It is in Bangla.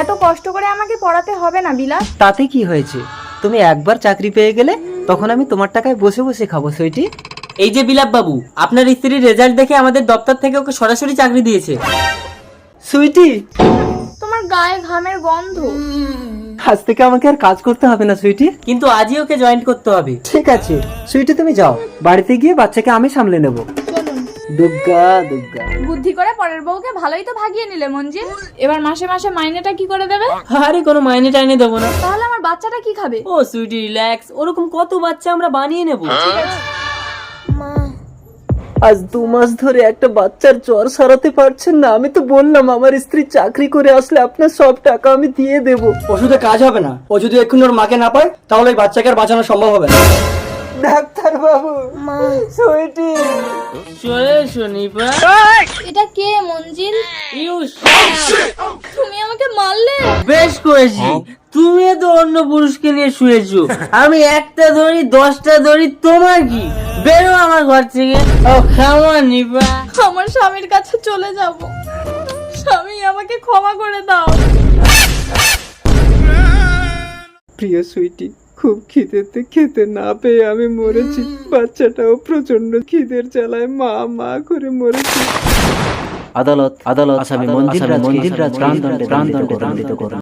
এত কষ্ট করে আমাকে পড়াতে হবে না বিলাস। তাতে কি হয়েছে? তুমি একবার চাকরি পেয়ে গেলে তখন আমি তোমার টাকায় বসে বসে খাব সুইটি এই যে বিলাপ বাবু আপনার স্ত্রীর রেজাল্ট দেখে আমাদের দপ্তর থেকে ওকে সরাসরি চাকরি দিয়েছে। সুইটি তোমার গায়ে ঘামের গন্ধ। আজ থেকে আমাকে আর কাজ করতে হবে না সুইটি কিন্তু আজই ওকে জয়েন করতে হবে। ঠিক আছে। সুইটি তুমি যাও। বাড়িতে গিয়ে বাচ্চাকে আমি সামলে নেব। বুদ্ধি করে পরের বউকে ভালোই তো ভাগিয়ে নিলে মঞ্জিল। এবার মাসে মাসে মাইনেটা কি করে দেবে? আরে কোনো মাইনে টাইনে দেবো না। তাহলে আমার বাচ্চাটা কি খাবে? ও সুইটি রিল্যাক্স। ওরকম কত বাচ্চা আমরা বানিয়ে নেব? আজ দু মাস ধরে একটা বাচ্চার জ্বর সারাতে পারছেন না। আমি তো বললাম আমার স্ত্রী চাকরি করে আসলে আপনার সব টাকা আমি দিয়ে দেব। ওষুধে কাজ হবে না। ও যদি এক্ষুনি ওর মাকে না পায় তাহলে বাচ্চাকে আর বাঁচানো সম্ভব হবে না। ডাক্তার বাবু সুইটি। চলে এসো নিপা। এটা কে মঞ্জিল? ইউ তুমি আমাকে মারলে? বেশ করেছি। তুমি তো অন্য পুরুষকে নিয়ে শুয়েছো। আমি একটা ধরি দশটা ধরি তোমার কি? বেরো আমার ঘর থেকে। ও খামা নিপা। আমার স্বামীর কাছে চলে যাব। স্বামী আমাকে ক্ষমা করে দাও। প্রিয় সুইটি খুব খিদেতে খেতে না পেয়ে আমি মরেছি। বাচ্চাটাও প্রচণ্ড খিদের চালায় মা মা করে মরেছি। আদালত আদালত আসামি মন্দির মন্দির প্রাণ দণ্ডে দণ্ডিত করুন।